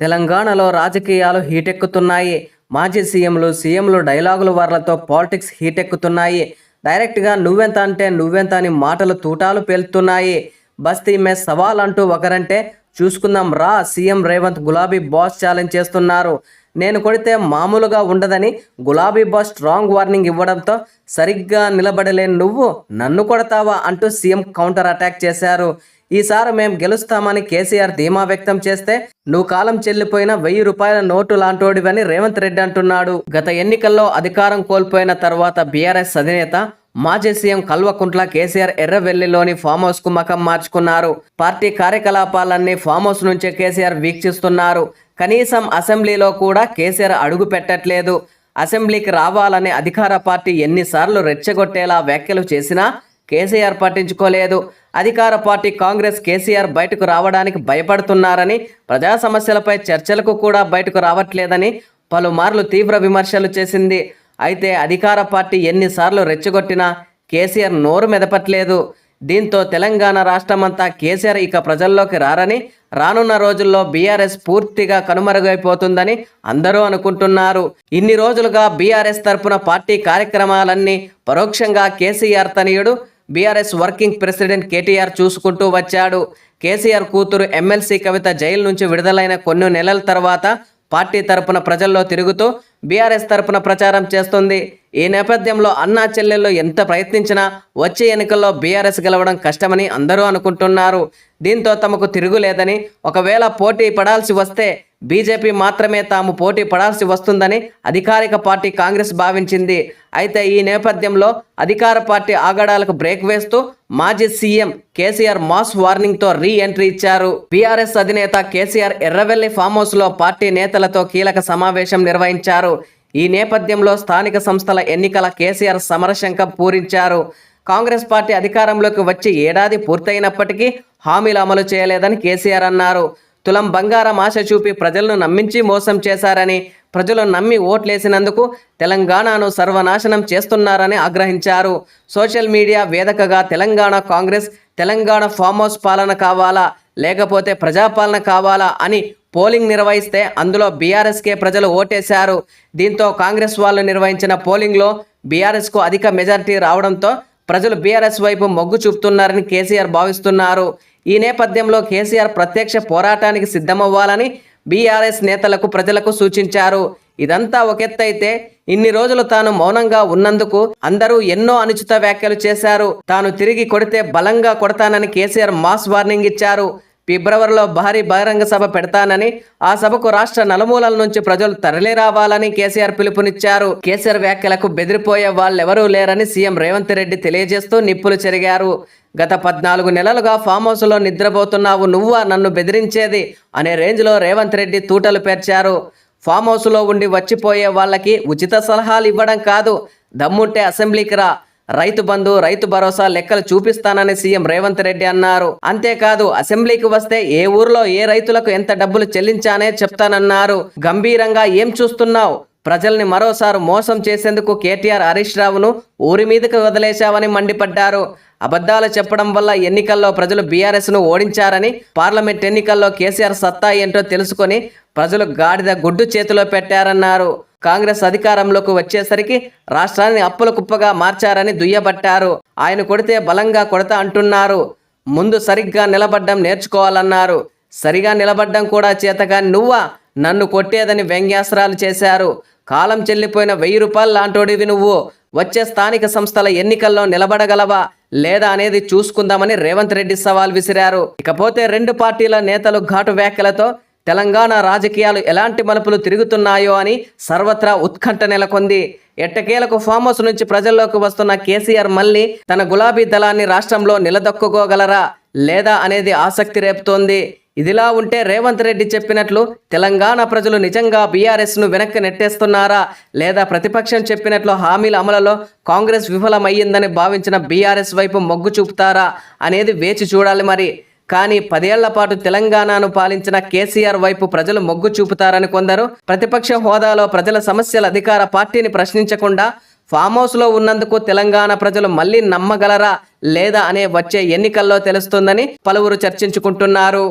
తెలంగాణలో రాజకీయాలు హీటెక్కుతున్నాయి. మాజీ సీఎంలు సీఎంలు డైలాగుల వార్లతో పాలిటిక్స్ హీటెక్కుతున్నాయి. డైరెక్ట్గా నువ్వెంత అంటే నువ్వెంత అని మాటలు తూటాలు పేలుతున్నాయి. బస్తీ మే సవాల్ అంటూ ఒకరంటే చూసుకుందాం రా సీఎం రేవంత్ గులాబీ బాస్ ఛాలెంజ్ చేస్తున్నారు. నేను కొడితే మామూలుగా ఉండదని గులాబీ బాస్ స్ట్రాంగ్ వార్నింగ్ ఇవ్వడంతో సరిగ్గా నిలబడలేని నువ్వు నన్ను కొడతావా? అంటూ సీఎం కౌంటర్ అటాక్ చేశారు. ఈసారి మేము గెలుస్తామని కేసీఆర్ ధీమా వ్యక్తం చేస్తే నువ్వు కాలం చెల్లిపోయిన వెయ్యి రూపాయల నోటు లాంటోడివని రేవంత్ రెడ్డి అంటున్నాడు. గత ఎన్నికల్లో అధికారం కోల్పోయిన తర్వాత బీఆర్ఎస్ అధినేత మాజీ సీఎం కల్వకుంట్ల కేసీఆర్ ఎర్రవెల్లిలోని ఫామ్ హౌస్కు మకం మార్చుకున్నారు. పార్టీ కార్యకలాపాలన్నీ ఫామ్ హౌస్ నుంచే కేసీఆర్ వీక్షిస్తున్నారు. కనీసం అసెంబ్లీలో కూడా కేసీఆర్ అడుగు పెట్టట్లేదు. అసెంబ్లీకి రావాలని అధికార పార్టీ ఎన్నిసార్లు రెచ్చగొట్టేలా వ్యాఖ్యలు చేసినా కేసీఆర్ పట్టించుకోలేదు. అధికార పార్టీ కాంగ్రెస్ కేసీఆర్ బయటకు రావడానికి భయపడుతున్నారని ప్రజా సమస్యలపై చర్చలకు కూడా బయటకు రావట్లేదని పలుమార్లు తీవ్ర విమర్శలు చేసింది. అయితే అధికార పార్టీ ఎన్నిసార్లు రెచ్చగొట్టినా కేసీఆర్ నోరు మెదపట్లేదు. దీంతో తెలంగాణ రాష్ట్రమంతా కేసీఆర్ ఇక ప్రజల్లోకి రారని రానున్న రోజుల్లో బీఆర్ఎస్ పూర్తిగా కనుమరుగైపోతుందని అందరూ అనుకుంటున్నారు. ఇన్ని రోజులుగా బీఆర్ఎస్ తరపున పార్టీ కార్యక్రమాలన్నీ పరోక్షంగా కేసీఆర్ తనయుడు బీఆర్ఎస్ వర్కింగ్ ప్రెసిడెంట్ కేటీఆర్ చూసుకుంటూ వచ్చాడు. కేసీఆర్ కూతురు ఎమ్మెల్సీ కవిత జైలు నుంచి విడుదలైన కొన్ని నెలల తర్వాత పార్టీ తరపున ప్రజల్లో తిరుగుతూ బీఆర్ఎస్ తరపున ప్రచారం చేస్తుంది. ఈ నేపథ్యంలో అన్నా చెల్లెళ్ళు ఎంత ప్రయత్నించినా వచ్చే ఎన్నికల్లో బీఆర్ఎస్ గెలవడం కష్టమని అందరూ అనుకుంటున్నారు. దీంతో తమకు తిరుగులేదని ఒకవేళ పోటీ పడాల్సి వస్తే బీజేపీ మాత్రమే తాము పోటీ పడాల్సి వస్తుందని అధికారిక పార్టీ కాంగ్రెస్ భావించింది. అయితే ఈ నేపథ్యంలో అధికార పార్టీ ఆగడాలకు బ్రేక్ వేస్తూ మాజీ సీఎం కేసీఆర్ మాస్ వార్నింగ్తో రీ ఎంట్రీ ఇచ్చారు. బీఆర్ఎస్ అధినేత కేసీఆర్ ఎర్రవెల్లి ఫామ్ హౌస్లో పార్టీ నేతలతో కీలక సమావేశం నిర్వహించారు. ఈ నేపథ్యంలో స్థానిక సంస్థల ఎన్నికల కేసీఆర్ సమరశంఖం పూరించారు. కాంగ్రెస్ పార్టీ అధికారంలోకి వచ్చి ఏడాది పూర్తయినప్పటికీ హామీలు అమలు చేయలేదని కేసీఆర్ అన్నారు. తులం బంగారం ఆశ చూపి ప్రజలను నమ్మించి మోసం చేశారని ప్రజలు నమ్మి ఓట్లేసినందుకు తెలంగాణను సర్వనాశనం చేస్తున్నారని ఆగ్రహించారు. సోషల్ మీడియా వేదికగా తెలంగాణ కాంగ్రెస్ తెలంగాణ ఫామ్ హౌస్ పాలన కావాలా లేకపోతే ప్రజాపాలన కావాలా అని పోలింగ్ నిర్వహిస్తే అందులో బీఆర్ఎస్కే ప్రజలు ఓటేశారు. దీంతో కాంగ్రెస్ వాళ్ళు నిర్వహించిన పోలింగ్లో బీఆర్ఎస్కు అధిక మెజారిటీ రావడంతో ప్రజలు బీఆర్ఎస్ వైపు మొగ్గు చూపుతున్నారని కేసీఆర్ భావిస్తున్నారు. ఈ నేపథ్యంలో కేసీఆర్ ప్రత్యక్ష పోరాటానికి సిద్ధమవ్వాలని బీఆర్ఎస్ నేతలకు ప్రజలకు సూచించారు. ఇదంతా ఒకెత్తైతే ఇన్ని రోజులు తాను మౌనంగా ఉన్నందుకు అందరూ ఎన్నో అనుచిత వ్యాఖ్యలు చేశారు. తాను తిరిగి కొడితే బలంగా కొడతానని కేసీఆర్ మాస్ వార్నింగ్ ఇచ్చారు. ఫిబ్రవరిలో భారీ బహిరంగ సభ పెడతానని ఆ సభకు రాష్ట్ర నలుమూలల నుంచి ప్రజలు తరలిరావాలని కేసీఆర్ పిలుపునిచ్చారు. కేసీఆర్ వ్యాఖ్యలకు బెదిరిపోయే వాళ్ళెవరూ లేరని సీఎం రేవంత్ రెడ్డి తెలియజేస్తూ నిప్పులు చెరిగారు. గత పద్నాలుగు నెలలుగా ఫామ్ హౌస్లో నిద్రపోతున్నావు నువ్వా నన్ను బెదిరించేది? అనే రేంజ్లో రేవంత్ రెడ్డి తూటలు పేర్చారు. ఫామ్ హౌస్లో ఉండి వచ్చిపోయే వాళ్ళకి ఉచిత సలహాలు ఇవ్వడం కాదు దమ్ముంటే అసెంబ్లీకి రా. రైతు బంధు రైతు భరోసా లెక్కలు చూపిస్తానని సీఎం రేవంత్ రెడ్డి అన్నారు. అంతేకాదు అసెంబ్లీకి వస్తే ఏ ఊర్లో ఏ రైతులకు ఎంత డబ్బులు చెల్లించానే చెప్తానన్నారు. గంభీరంగా ఏం చూస్తున్నావు? ప్రజల్ని మరోసారి మోసం చేసేందుకు కేటీఆర్ హరీష్ రావును ఊరి మీదకి వదిలేశావని మండిపడ్డారు. అబద్ధాలు చెప్పడం వల్ల ఎన్నికల్లో ప్రజలు బీఆర్ఎస్ను ఓడించారని పార్లమెంట్ ఎన్నికల్లో కేసీఆర్ సత్తా ఏంటో తెలుసుకొని ప్రజలు గాడిద గుడ్డు చేతిలో పెట్టారన్నారు. కాంగ్రెస్ అధికారంలోకి వచ్చేసరికి రాష్ట్రాన్ని అప్పుల కుప్పగా మార్చారని దుయ్యబట్టారు. ఆయన కొడితే బలంగా కొడతా అంటున్నారు. ముందు సరిగ్గా నిలబడ్డం నేర్చుకోవాలన్నారు. సరిగా నిలబడ్డం కూడా చేతగాని నువ్వా? నన్ను కొట్టేదని వ్యంగ్యాస్త్రాలు చేశారు. కాలం చెల్లిపోయిన వెయ్యి రూపాయలు లాంటోడివి నువ్వు. వచ్చే స్థానిక సంస్థల ఎన్నికల్లో నిలబడగలవా? లేదా అనేది చూసుకుందామని రేవంత్ రెడ్డి సవాల్ విసిరారు. ఇకపోతే రెండు పార్టీల నేతలు ఘాటు వ్యాఖ్యలతో తెలంగాణ రాజకీయాలు ఎలాంటి మలుపులు తిరుగుతున్నాయో అని సర్వత్రా ఉత్కంఠ నెలకొంది. ఎట్టకేలకు ఫామ్ హౌస్ నుంచి ప్రజల్లోకి వస్తున్న కేసీఆర్ మళ్ళీ తన గులాబీ దళాన్ని రాష్ట్రంలో నిలదొక్కుకోగలరా? లేదా అనేది ఆసక్తి రేపుతోంది. ఇదిలా ఉంటే రేవంత్ రెడ్డి చెప్పినట్లు తెలంగాణ ప్రజలు నిజంగా బీఆర్ఎస్ను వెనక్కి నెట్టేస్తున్నారా? లేదా ప్రతిపక్షం చెప్పినట్లు హామీల అమలులో కాంగ్రెస్ విఫలమయ్యిందని భావించిన బీఆర్ఎస్ వైపు మొగ్గు చూపుతారా? అనేది వేచి చూడాలి మరి. కానీ పదేళ్ళ పాటు తెలంగాణను పాలించిన కేసీఆర్ వైపు ప్రజలు మొగ్గు చూపుతారని కొందరు. ప్రతిపక్ష హోదాలో ప్రజల సమస్యల అధికార పార్టీని ప్రశ్నించకుండా ఫామ్ హౌస్లో ఉన్నందుకు తెలంగాణ ప్రజలు మళ్ళీ నమ్మగలరా లేదా అనే వచ్చే ఎన్నికల్లో తెలుస్తుందని పలువురు చర్చించుకుంటున్నారు.